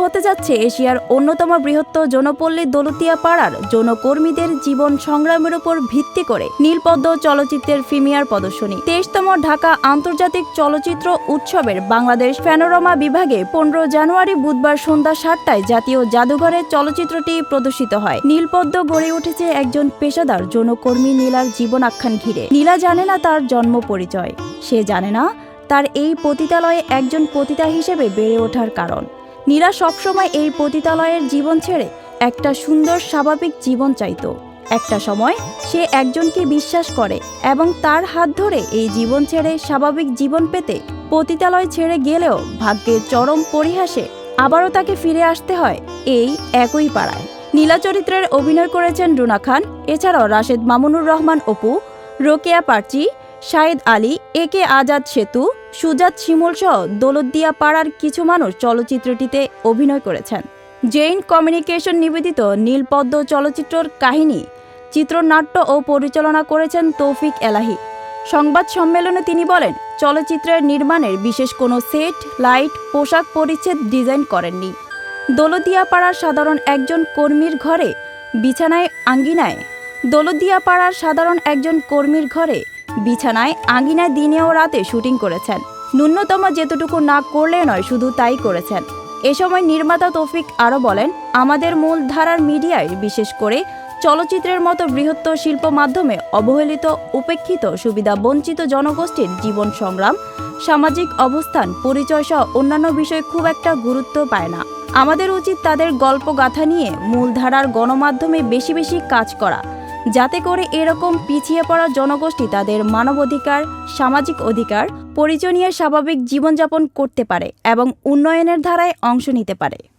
হতে যাচ্ছে এশিয়ার অন্যতম বৃহত্তর জনপল্লী দৌলতিয়া পাড়ার যৌনকর্মীদের জীবন সংগ্রামের উপর ভিত্তি করে নীলপদ্ম চলচ্চিত্রের প্রিমিয়ার প্রদর্শনী। তেইশতম ঢাকা আন্তর্জাতিক চলচ্চিত্র উৎসবের বাংলাদেশ প্যানোরামা বিভাগে পনেরো জানুয়ারি বুধবার সন্ধ্যা সাতটায় জাতীয় জাদুঘরে চলচ্চিত্রটি প্রদর্শিত হয়। নীলপদ্ম গড়ে উঠেছে একজন পেশাদার যৌনকর্মী নীলার জীবন আখ্যান ঘিরে। নীলা জানে না তার জন্ম পরিচয়। সে জানে না তার এই পতিতালয়ে একজন পতিতা হিসেবে বেড়ে ওঠার কারণ। নীলা সবসময় এই পতিতালয়ের জীবন ছেড়ে একটা সুন্দর স্বাভাবিক জীবন চাইতো। একটা সময় সে একজনকে বিশ্বাস করে এবং তার হাত ধরে এই জীবন ছেড়ে স্বাভাবিক জীবন পেতে পতিতালয় ছেড়ে গেলেও ভাগ্যের চরম পরিহাসে আবারও তাকে ফিরে আসতে হয় এই একই পাড়ায়। নীলা চরিত্রের অভিনয় করেছেন রুনা খান, এছাড়াও রাশেদ মামুনুর রহমান অপু, রোকেয়া পার্চি শাহেদ আলী, এ কে আজাদ সেতু, সুজাত শিমুল সহ দৌলতদিয়া পাড়ার কিছু মানুষ চলচ্চিত্রটিতে অভিনয় করেছেন। জেইন কমিউনিকেশন নিবেদিত নীলপদ্ম চলচ্চিত্রর কাহিনী, চিত্রনাট্য ও পরিচালনা করেছেন তৌফিক এলাহি। সংবাদ সম্মেলনে তিনি বলেন, চলচ্চিত্রের নির্মাণের বিশেষ কোনো সেট, লাইট, পোশাক পরিচ্ছেদ ডিজাইন করেননি। দৌলতদিয়া পাড়ার সাধারণ একজন কর্মীর ঘরে, বিছানায় আঙ্গিনায় দৌলতদিয়া পাড়ার সাধারণ একজন কর্মীর ঘরে বিছানায় আঙ্গিনায় দিনে ও রাতে শুটিং করেছেন। ন্যূনতম যেতটুকু না করলে নয়, শুধু তাই করেছেন। এ সময় নির্মাতা তৌফিক আরও বলেন, আমাদের মূল ধারার মিডিয়ায়, বিশেষ করে চলচ্চিত্রের মতো বৃহত্তর শিল্প মাধ্যমে অবহেলিত, উপেক্ষিত, সুবিধা বঞ্চিত জনগোষ্ঠীর জীবন সংগ্রাম, সামাজিক অবস্থান, পরিচয় সহ অন্যান্য বিষয় খুব একটা গুরুত্ব পায় না। আমাদের উচিত তাদের গল্প গাথা নিয়ে মূলধারার গণমাধ্যমে বেশি বেশি কাজ করা যাতে করে এরকম পিছিয়ে পড়া জনগোষ্ঠী তাদের মানবাধিকার, সামাজিক অধিকার পরিচয় নিয়ে স্বাভাবিক জীবনযাপন করতে পারে এবং উন্নয়নের ধারায় অংশ নিতে পারে।